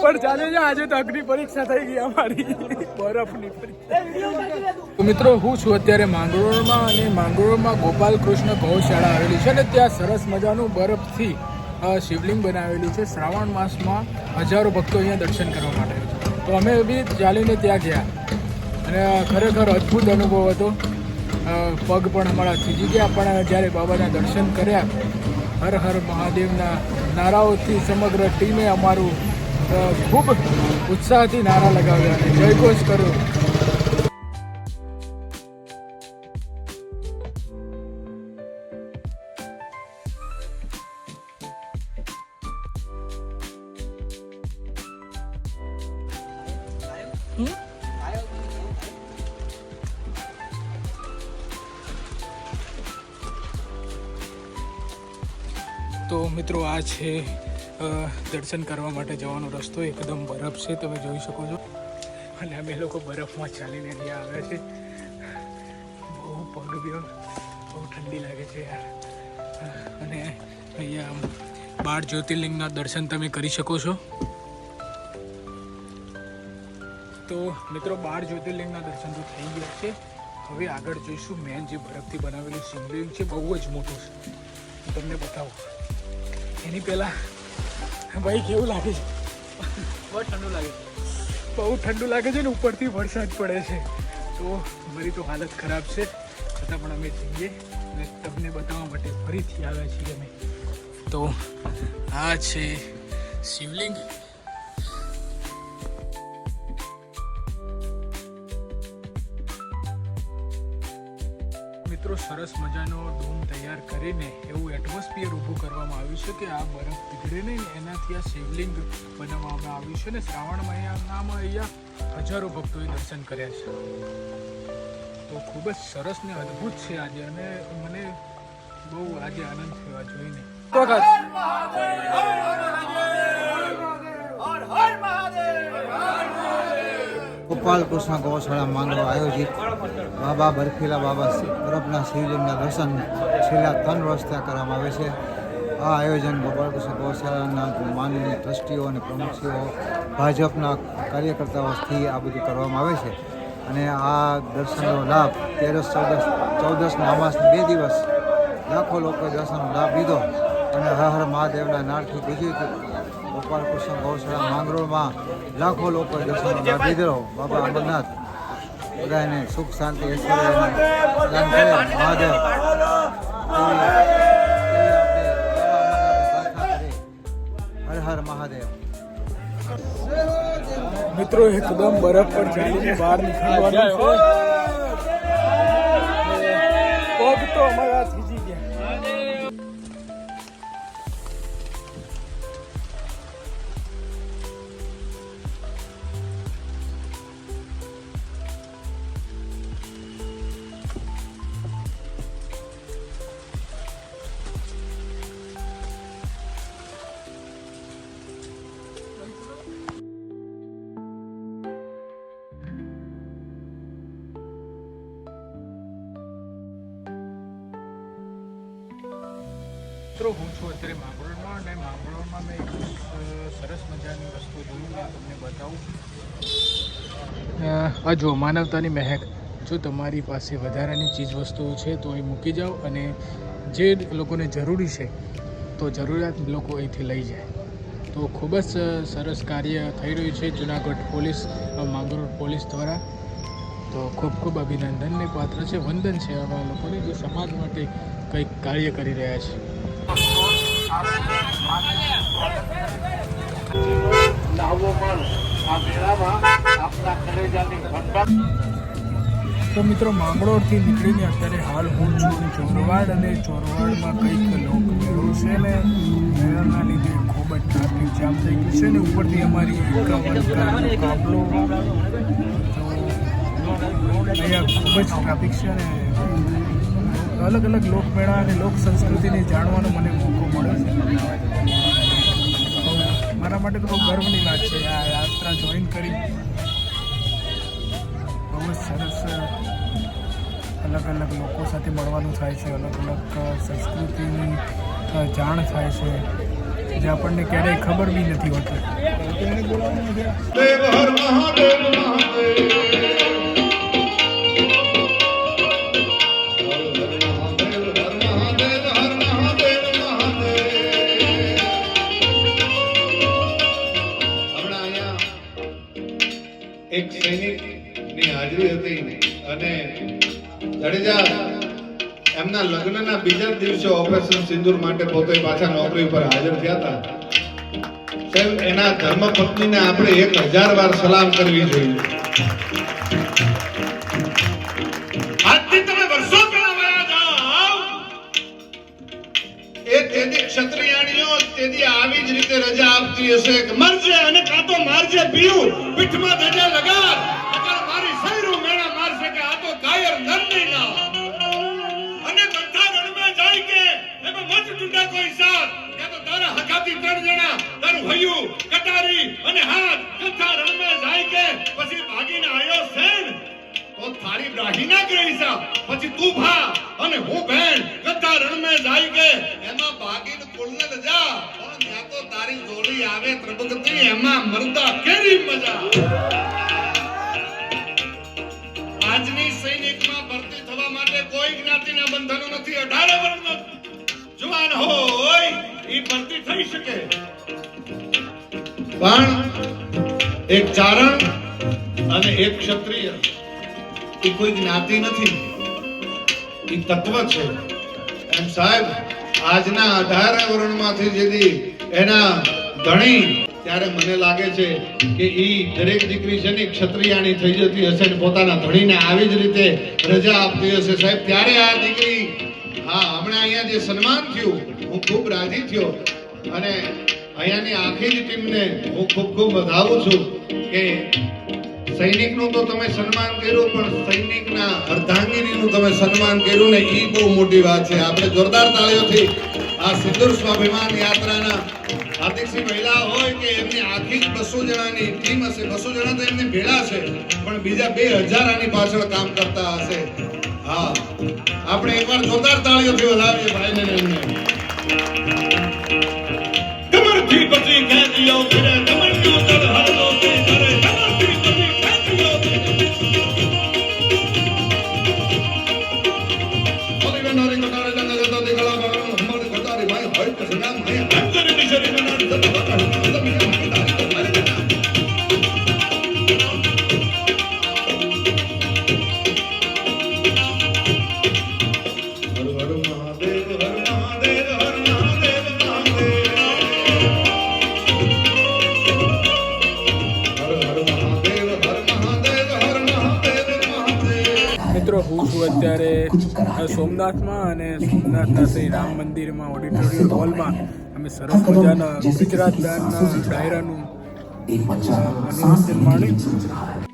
ઉપર ચાલે છે, આજે તો અગ્નિ પરીક્ષા થઈ ગઈ અમારી. બરફની પરીક્ષા મિત્રો, હું છું અત્યારે માંગરોળમાં અને માંગરોળમાં ગોપાલ કૃષ્ણ ગૌશાળા આવેલી છે અને ત્યાં સરસ મજાનું બરફથી શિવલિંગ બનાવેલી છે. શ્રાવણ માસમાં હજારો ભક્તો અહીંયા દર્શન કરવા માટે તો અમે બી ચાલીને ત્યાં ગયા. અને ખરેખર અદ્ભુત અનુભવ હતો. પગ પણ અમારા થીજી ગયા, પણ જ્યારે બાબાના દર્શન કર્યા, હર હર મહાદેવના નારાઓથી સમગ્ર ટીમે અમારું ખૂબ ઉત્સાહથી નારા લગાવ્યા અને જયઘોષ કર્યો તો મિત્રો આ છે દર્શન કરવા માટે જવાનો રસ્તો એકદમ બરફ છે, તમે જોઈ શકો છો. અને અમે લોકો બરફમાં ચાલીને ત્યાં આવ્યા છે. બહુ પગભ્યો બહુ ઠંડી લાગે છે. યાર અને અહીંયા બાર જ્યોતિર્લિંગના દર્શન તમે કરી શકો છો. તો મિત્રો, બાર જ્યોતિર્લિંગના દર્શન તો થઈ ગયા છે. હવે આગળ જોઈશું મેન જે બરફથી બનાવેલું શિવલિંગ છે, બહુ જ મોટું છે. તમને બતાવું. એની પહેલાં ભાઈ કેવું લાગે છે? બહુ ઠંડુ લાગે છે. બહુ ઠંડુ લાગે છે ને ઉપરથી વરસાદ પડે છે. તો મારી તો હાલત ખરાબ છે. છતાં પણ અમે જઈએ અને તમને બતાવવા માટે ફરીથી આવ્યા છીએ અમે. તો આ છે શિવલિંગ. મિત્રો, સરસ મજાનો ડોમ તૈયાર કરીને એવું એટમોસ્ફિયર ઊભું કરવામાં આવ્યું છે કે આ બરફ પીગળે નહીં, એનાથી આ શિવલિંગ બનાવવામાં આવ્યું છે ને શ્રાવણ મહિનામાં અહીંયા હજારો ભક્તોએ દર્શન કર્યા છે. તો ખૂબ જ સરસ ને અદ્ભુત છે આજે અને મને બહુ આજે આનંદ થયો આ જોઈને. વખત ગોપાલ કૃષ્ણ ગૌશાળા માંગરો આયોજિત બાબા બરફીલા બાબા બરફના શિવલિંગના દર્શન છેલ્લા ત્રણ વર્ષ ત્યાં કરવામાં આવે છે. આ આયોજન ગોપાલ કૃષ્ણ ગૌશાળાના માનનીય ટ્રસ્ટીઓ અને પ્રમુખીઓ, ભાજપના કાર્યકર્તાઓથી આ બધું કરવામાં આવે છે. અને આ દર્શનનો લાભ તેરસ ચૌદસ ચૌદસ અમાસ બે દિવસ લાખો લોકોએ દર્શનનો લાભ લીધો. અને હર હર મહાદેવના નાદથી ગુજરી ગોપાલ કૃષ્ણ ગૌશાળા માંગરોળમાં લાખો લોકોએ દર્શન લાભ બાબા અમરનાથ બધાને સુખ શાંતિ મહાદેવ. હર હર મહાદેવ. મિત્રો, એકદમ બરફ પર ચાલીને બહાર નીકળવાનું છે. પગ તો અમારા થીજી ગયા. મિત્રો, હું છું અત્યારે માંગરોળમાં અને માંગરોળમાં મેં એક સરસ મજાની વસ્તુ જોઈ મેં તમને બતાવું. આ જો, માનવતાની મહેક. જો તમારી પાસે વધારાની ચીજ વસ્તુઓ છે તો એ મૂકી જાઓ અને જે લોકોને જરૂરી છે તો જરૂરિયાત લોકો અહીંથી લઈ જાય. તો ખૂબ જ સરસ કાર્ય થઈ રહ્યું છે જુનાગઢ પોલીસ માંગરોળ પોલીસ દ્વારા. તો ખૂબ ખૂબ અભિનંદનને પાત્ર છે. વંદન છે આવા લોકોને જે સમાજ માટે કંઈક કાર્ય કરી રહ્યા છે. તો મિત્રો, માંગરોળથી નીકળીને અત્યારે હાલ હું છું ચોરવાડ અને ચોરવાડમાં કંઈક લોક મેળો છે ને, મેળાના લીધે ખૂબ જ ટ્રાફિક જામ થઈ ગયું છે ને, ઉપરથી અમારી અહીંયા ખૂબ જ ટ્રાફિક છે ને અલગ અલગ લોકમેળા અને લોક સંસ્કૃતિને જાણવાનો મને મોકો મળ્યો છે. મારા માટે તો બહુ ગર્વની વાત છે આ યાત્રા જોઈન કરી. બહુ જ સરસ, અલગ અલગ લોકો સાથે મળવાનું થાય છે, અલગ અલગ સંસ્કૃતિની જાણ થાય છે, જે આપણને ક્યારેય ખબર બી નથી હોતી. એક સૈનિકની હાજરી હતી અને જાડેજા એમના લગ્નના બીજા દિવસે ઓપરેશન સિંદૂર માટે પોતે પાછા નોકરી ઉપર હાજર થયા હતા. સાહેબ, એના ધર્મપત્નીને આપણે એક હજાર વાર સલામ કરવી જોઈએ. આજથી તમે વર્ષો ક્ષત્રિયાણીઓ તેથી આવી રીતે રજા આપતી હશે કે મરજે અને કાં તો મારજે પીયું, પીઠમાં ધજા લગાડ. અત્યારે મારી સૈરું મેળા મારશે કે આ તો કાયર નરની ના અને બધા રણમાં જાય કે એમાં મત ટૂંડા કોઈ સાથ ત્યાં તો તારા હકાતી ત્રણ જણા, તારું હૈયું, કટારી અને હાથ કથા રણમાં જાય કે પછી ભાગીને આયો સેન તો થાળી બ્રાહી ના ગઈ સા પછી તું ભા અને હું બેન કથા રણમાં જાય કે એમાં ભાગીને કુલને તો તારી જોડી આવે ત્રબગતી એમાં મરતા કેરી મજા. આજની સૈનિકમાં ભરતી થવા માટે કોઈ જ્ઞાતિના બંધનો નથી. અઢાર વર્ષનો જવાન હોય એ ભરતી થઈ શકે. પણ એક ચારણ અને એક ક્ષત્રિય, એ કોઈ જ્ઞાતિ નથી. એ તત્વ છે. એમ સાહેબ, આજના અઢાર વર્ણમાંથી જેથી એના ધણી ત્યારે મને લાગે છે કે એ દરેક દીકરી છે ને ક્ષત્રિયાણી થઈ જતી હશે ને પોતાના ધણીને આવી જ રીતે રજા આપતી હશે. સાહેબ, ત્યારે આ દીકરી, હા, હમણાં અહીંયા જે સન્માન થયું, હું ખૂબ રાજી થયો. અને અહીંયાની આખી જ ટીમને હું ખૂબ ખૂબ વધાવું છું કે સૈનિકનું તો તમે સન્માન કર્યું, પણ સૈનિકના અર્ધાંગીનીનું તમે સન્માન કર્યું ને એ બહુ મોટી વાત છે. આપણે જોરદાર તાળીઓથી આ સિંધુર સ્વાભિમાન યાત્રાના હાર્દિકસિંહ મહિલા હોય કે એમની આખી બસો જણાની ટીમ હશે, બસો જણા તો એમની ભેળા છે, પણ બીજા બે હજાર આની પાછળ કામ કરતા હશે. હા, આપણે એકવાર જોરદાર તાળીઓથી વધાવીએ ભાઈને એમને. ભાઈ હોય હું છું અત્યારે સોમનાથમાં અને સોમનાથના શ્રી રામ મંદિરમાં ઓડિટોરિયમ હોલમાં અમે સરસ મજાના ગુજરાત ડાયરાનું મનોરંજન માણ્યું